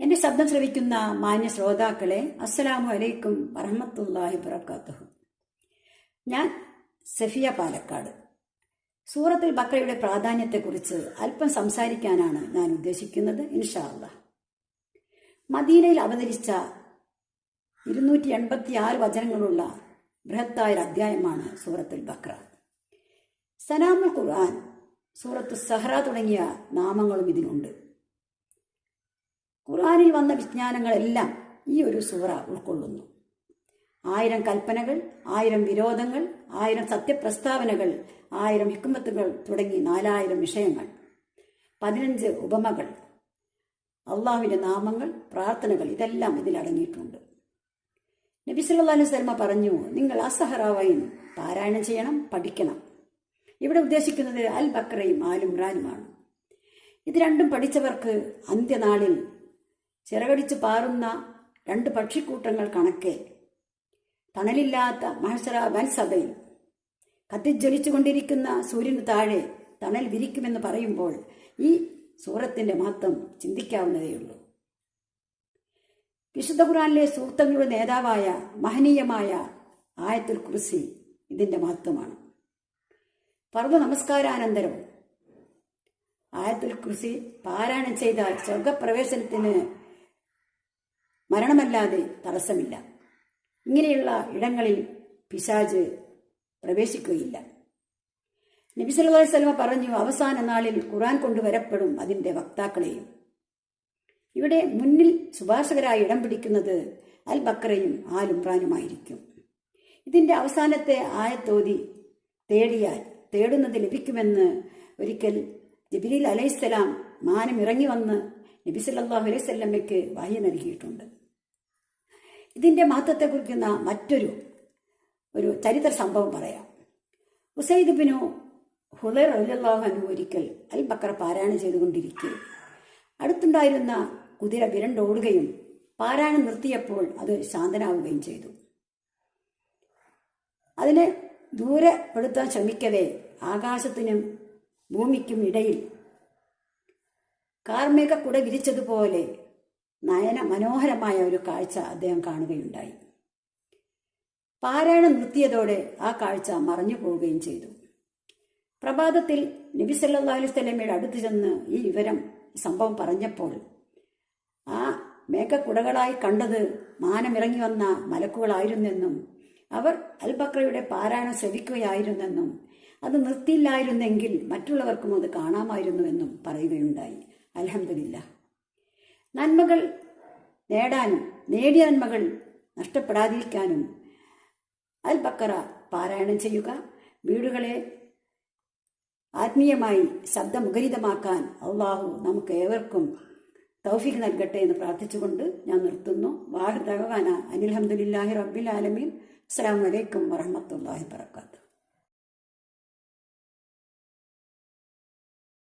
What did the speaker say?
എന്റെ ശബ്ദം ശ്രവിക്കുന്ന മാന്യ ശ്രോതാക്കളെ അസ്സലാമു അലൈക്കും വറഹമത്തല്ലാഹി വബറകാതുഹു ഞാൻ സഫിയ പാലക്കാട്. സൂറത്തുൽ ബക്രയുടെ പ്രാധാന്യത്തെക്കുറിച്ച് അല്പം സംസാരിക്കാനാണ് ഞാൻ ഉദ്ദേശിക്കുന്നത് ഇൻഷാ അല്ലാഹ് മദീനയിൽ അവതരിച്ച ഇരുന്നൂറ്റി എൺപത്തി ആറ് വചനങ്ങളുള്ള ബൃഹത്തായ ഒരു അധ്യായമാണ് സൂറത്തുൽ ബക്ര സനാമുൽ ഖുർആൻ സൂറത്ത് സഹ്റ തുടങ്ങിയ നാമങ്ങളും ഇതിനുണ്ട്. ഖുർആനിൽ വന്ന വിജ്ഞാനങ്ങളെല്ലാം ഈ ഒരു സൂറ ഉൾക്കൊള്ളുന്നു. ആയിരം കൽപ്പനകൾ ആയിരം വിരോധങ്ങൾ ആയിരം സത്യപ്രസ്താവനകൾ ആയിരം ഹിക്കുമത്തുകൾ തുടങ്ങി നാലായിരം വിഷയങ്ങൾ. പതിനഞ്ച് ഉപമകൾ അള്ളാഹുവിന്റെ നാമങ്ങൾ പ്രാർത്ഥനകൾ ഇതെല്ലാം ഇതിലടങ്ങിയിട്ടുണ്ട് നബി സല്ലല്ലാഹു അലൈഹി വസല്ലമ പറഞ്ഞു നിങ്ങൾ അസഹറാവൈൻ പാരായണം ചെയ്യണം പഠിക്കണം. ഇവിടെ ഉദ്ദേശിക്കുന്നത് അൽ ബക്രയും ആലും ഇമ്രാനുമാണ് ഇത് രണ്ടും പഠിച്ചവർക്ക് അന്ത്യനാളിൽ ചിറകടിച്ച് പാറുന്ന രണ്ട് പക്ഷിക്കൂട്ടങ്ങൾ കണക്കെ. തണലില്ലാത്ത മഹസറ വൻസഭയിൽ കത്തിജ്വലിച്ചുകൊണ്ടിരിക്കുന്ന സൂര്യന് താഴെ തണൽ വിരിക്കുമെന്ന് പറയുമ്പോൾ ഈ സൂറത്തിന്റെ മഹത്വം ചിന്തിക്കാവുന്നതേയുള്ളൂ വിശുദ്ധ ഖുറാനിലെ സൂക്തങ്ങളുടെ നേതാവായ മഹനീയമായ ആയത്തുൽ കുർസി ഇതിന്റെ മഹത്വമാണ്. പർവ നമസ്കാരാനന്തരം. ആയത്തുൽ കുർസി പാരായണം ചെയ്താൽ സ്വർഗപ്രവേശനത്തിന് മരണമല്ലാതെ തടസ്സമില്ല. ഇങ്ങനെയുള്ള ഇടങ്ങളിൽ പിശാജ് പ്രവേശിക്കുകയില്ല. നബി സല്ലല്ലാഹു വസല്ലമ പറഞ്ഞു അവസാന നാളിൽ ഖുറാൻ കൊണ്ടുവരപ്പെടും അതിന്റെ വക്താക്കളെയും. ഇവിടെ മുന്നിൽ ശുപാർശകരായി ഇടം പിടിക്കുന്നത് അൽ ബക്കറയും ആൽ ഇമ്രാനുമായിരിക്കും ഇതിന്റെ അവസാനത്തെ ആയത്തോതി തേടിയാൽ തേടുന്നത് ലഭിക്കുമെന്ന് ഒരിക്കൽ ജബിലീൽ അലൈഹിസ്സലാം മാനം ഇറങ്ങി വന്ന് നബി സല്ലല്ലാഹു അലൈഹി സ്വല്ലമ്മയ്ക്ക് വായു നൽകിയിട്ടുണ്ട്. ഇതിന്റെ മഹത്വത്തെ കുറിക്കുന്ന മറ്റൊരു ഒരു ചരിത്ര സംഭവം പറയാം. ഉസൈദ് ബിനു ഹുലൈർ അലുല്ലാഹനു ഒരിക്കൽ അൽ ബക്കറ പാരായണം ചെയ്തുകൊണ്ടിരിക്കെ. അടുത്തുണ്ടായിരുന്ന കുതിര വിരണ്ടോടുകയും പാരായണം നിർത്തിയപ്പോൾ അത് ശാന്തനാവുകയും ചെയ്തു. അതിനെ ദൂരപ്പെടുത്താൻ ശ്രമിക്കവേ ആകാശത്തിനും ഭൂമിക്കും ഇടയിൽ കാർമേക കുട വിരിച്ചതുപോലെ നയന മനോഹരമായ ഒരു കാഴ്ച അദ്ദേഹം കാണുകയുണ്ടായി. പാരായണം നിർത്തിയതോടെ ആ കാഴ്ച മറഞ്ഞു പോവുകയും ചെയ്തു. പ്രഭാതത്തിൽ നബി സല്ലല്ലാഹു അലൈഹി അടുത്ത് ചെന്ന് ഈ വിവരം സംഭവം പറഞ്ഞപ്പോൾ ആ മേഘക്കുടകളായി കണ്ടത് മാനമിറങ്ങി വന്ന മലക്കുകളായിരുന്നെന്നും അവർ അൽബക്രയുടെ പാരായണം ശ്രവിക്കുകയായിരുന്നെന്നും അത് നിർത്തിയില്ലായിരുന്നെങ്കിൽ മറ്റുള്ളവർക്കും അത് കാണാമായിരുന്നുവെന്നും പറയുകയുണ്ടായി. അലഹമില്ല നന്മകൾ നേടാനും നേടിയ നന്മകൾ നഷ്ടപ്പെടാതിരിക്കാനും. അൽ ബക്കറ പാരായണം ചെയ്യുക. വീടുകളെ ആത്മീയമായി ശബ്ദമുഖരിതമാക്കാൻ അള്ളാഹു നമുക്ക് ഏവർക്കും തൗഫീഖ് നൽകട്ടെ എന്ന് പ്രാർത്ഥിച്ചുകൊണ്ട് ഞാൻ നിർത്തുന്നു. വാഹ് ദഹവാന അനിൽഹമുല്ലാഹി റബ്ബിൽ ആലമീൻ. അസ്സാം വലൈക്കും വറഹമത്തല്ലാഹി വർക്കാത്തു